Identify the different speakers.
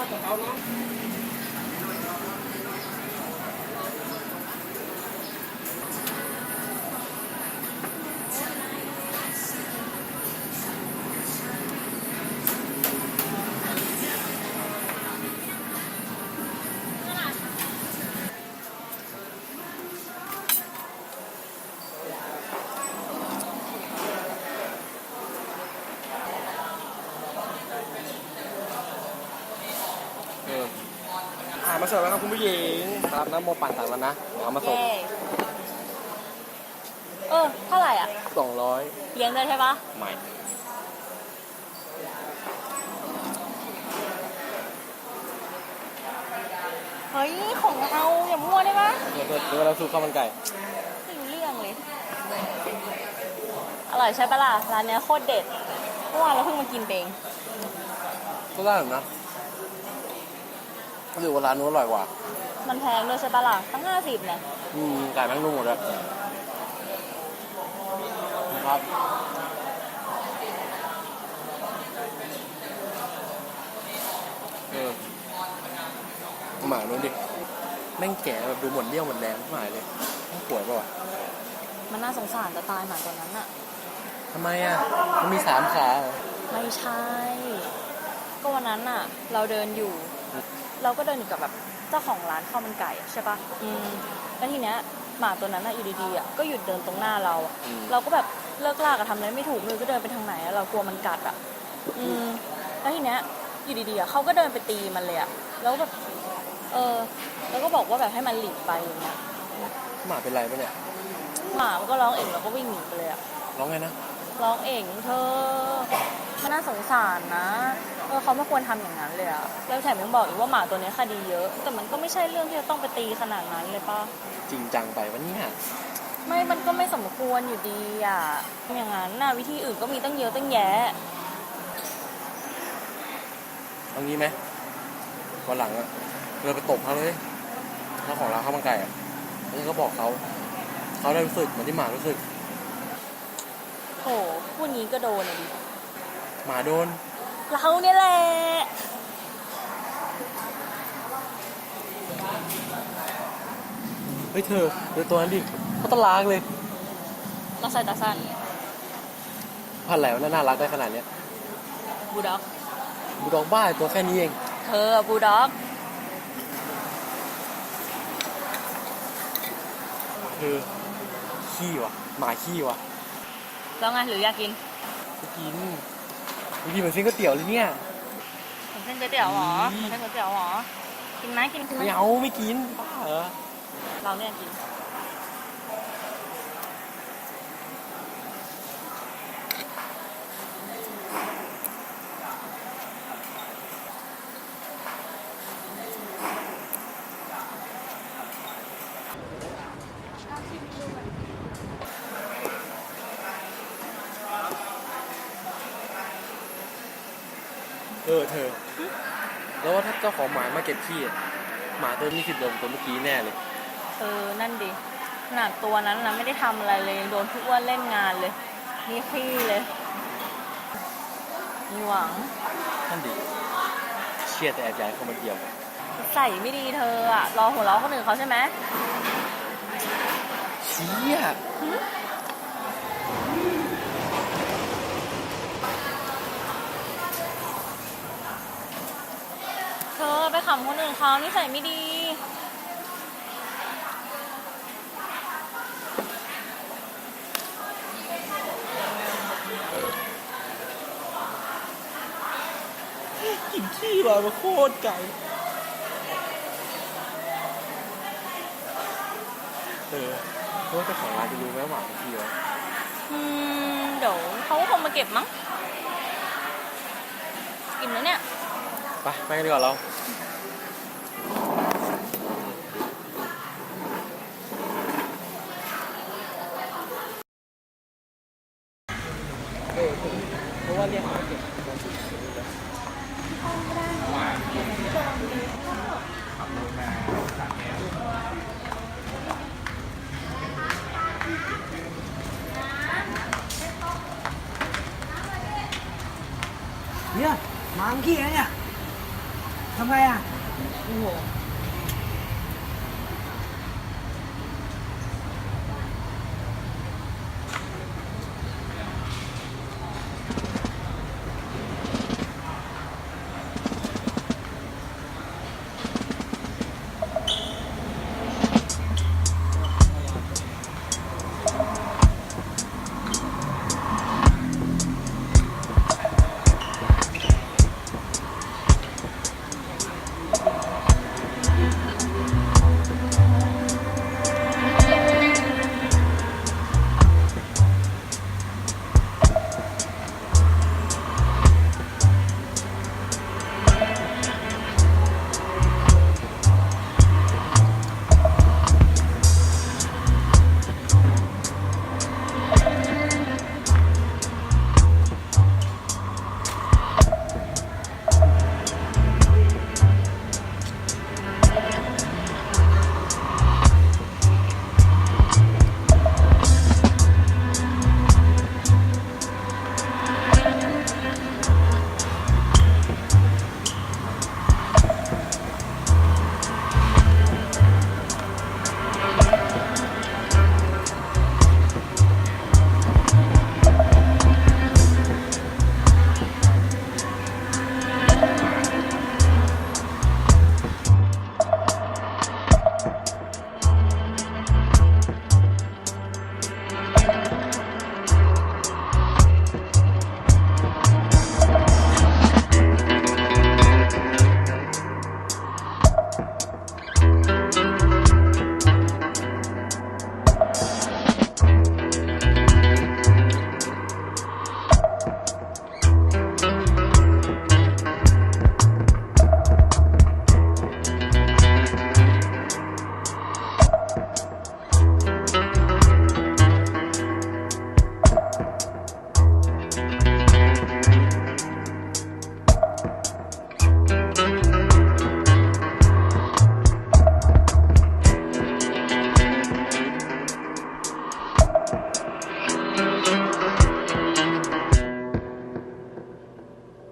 Speaker 1: เมาเสิร์ฟแล้วครับคุณผู้หญิงครับน้ำโมปั่นสั่งแล้วนะเอามาส่ง
Speaker 2: เย้เออเท่าไหร่อะ
Speaker 1: สองร้อย
Speaker 2: เลี้ยงได้ใช่ปะ
Speaker 1: ใหม่
Speaker 2: เฮ้ย ของเอาอย่ามั่วได้ปะ
Speaker 1: เดี๋ยวเดี๋ยวเราสู้ข้าวมันไก่
Speaker 2: ไม่รู้เรื่องเลย อร่อยใช่ปะล่ะ ร้านเนี้ยโคตรเด็ดเมื่อวานเราเพิ่งมากินเอง
Speaker 1: ก็ได้อยู่นะ รู้สึกว่าร้านนู้นอร่อยกว่า
Speaker 2: มันแพงด้วยใช่ปะล่ะตั้งห้าสิบเนี่ย
Speaker 1: อืมไก่แม่งนุ่มหมดเลยนะครับ เออหมาโน้นดิ แม่งแก่แบบดูหมดเรี่ยวหมดแรงหมายเลยแม่งป่วยป่ะวะ
Speaker 2: มันน่าสงสารจะตายหมาตัวนั้นอะ
Speaker 1: ทำไมอะ มันมีสามขาเหรอ
Speaker 2: ไม่ใช่ ก็วันนั้นอะเราเดินอยู่ เราก็เดินอยู่กับแบบเจ้าของร้านข้าวมันไก่ใช่ปะอืมแล้วทีเนี้ยหมาตัวนั้นอะอยู่ดีๆอะก็หยุดเดินตรงหน้าเราอะ
Speaker 1: อืม
Speaker 2: เราก็แบบเลิกลากอะทำอะไรไม่ถูกเลยก็เดินไปทางไหนอะเรากลัวมันกัดอะอืมแล้วทีเนี้ยอยู่ดีๆอะเขาก็เดินไปตีมันเลยอะแล้วแบบเออแล้วก็บอกว่าแบบให้มันหลีกไปอย่างเงี้ย
Speaker 1: หมาเป็นไรปะเนี่ย
Speaker 2: หมามันก็ร้องเองแล้วก็วิ่งหนีไปเลยอะ
Speaker 1: ร้องไงนะ
Speaker 2: ร้องเองเธอ มันน่าสงสารนะเออเขาไม่ควรทำอย่างนั้นเลยอะแล้วแถมยังบอกอีกว่าหมาตัวเนี้ยคดีเยอะ แต่มันก็ไม่ใช่เรื่องที่จะต้องไปตีขนาดนั้นเลยป่ะ
Speaker 1: จริงจังไปวะเนี่ย
Speaker 2: ไม่มันก็ไม่สมควรอยู่ดีอะอย่างนั้นน่ะวิธีอื่นก็มีตั้งเยอะตั้งแยะ
Speaker 1: เอางี้ไหมวันหลังอะเราไปตบเขาเลยเจ้าของร้านข้าวมันไก่อะแล้วก็บอกเขาเขาได้รู้สึกเหมือนที่หมารู้สึก
Speaker 2: โหพูดงี้ก็โดนอะดิ
Speaker 1: หมาโดน
Speaker 2: เราเนี่ยแหละ
Speaker 1: เฮ้ยเธอเดี๋ยวตัวนั้นดิเขาตลากเลย
Speaker 2: เราใส่ตาสั้น
Speaker 1: พันธุ์อะไรวะน่ารักได้ขนาดเนี้ย
Speaker 2: บูลด็อก
Speaker 1: บูลดอกบ้าตัวแค่นี้เอง
Speaker 2: เธอบูลด็อก
Speaker 1: เธอขี้วะหมาขี้วะ
Speaker 2: แล้วไงหรืออยากกิน
Speaker 1: ไปกิน บางทีเหมือนซื้อก๋วยเตี๋ยวเลยเนี่ย
Speaker 2: เหมือนเส้นก๋วยเตี๋ยวเหรอ
Speaker 1: อื
Speaker 2: เห
Speaker 1: ม
Speaker 2: มือนเส้นก๋วยเตี๋ยวเหรอ กินไหมกินกินไหม
Speaker 1: ไม่เอาไม่กินบ้าเหรอ
Speaker 2: เราเนี่ยกิน
Speaker 1: ออเธอ แล้วว่าถ้าเจ้าของหมามาเก็บขี้อะหมาตัวนี้สิทธิ์โดนตัวเมื่อกี้แน่เลย
Speaker 2: เออ นั่นดิ ขนาดตัวนั้นนะไม่ได้ทำอะไรเลยยังโดนพี่อ้วนเล่นงานเลยมีขี้เลยมีหวัง
Speaker 1: ท่านดีเชียร์แต่แอบย้ายเข้ามาเดียว
Speaker 2: ใส่ไม่ดีเธออะรอหัวเราะคนอื่นเขาใช่ไหม
Speaker 1: เชี่ย
Speaker 2: เธอไป ขำคนอื่นเขานี่ใส่ไม่ดี
Speaker 1: กลิ่นขี้ลอยมาโคตรไกลเออเพราะว่าเจ้าของร้านจะรู้ไหมว่าหมาเป็นขี้วะ
Speaker 2: อืม เดี๋ยวเขาก็คงมาเก็บมั้ง กินแล้วเนี่ย
Speaker 1: ไปไปกันดีกว่าเรา เพราะว่าเรียกหมาเก็บ
Speaker 3: เนี่ยหมาเมื่อกี้นะเนี่ยทำไงอะ
Speaker 2: โอ้โห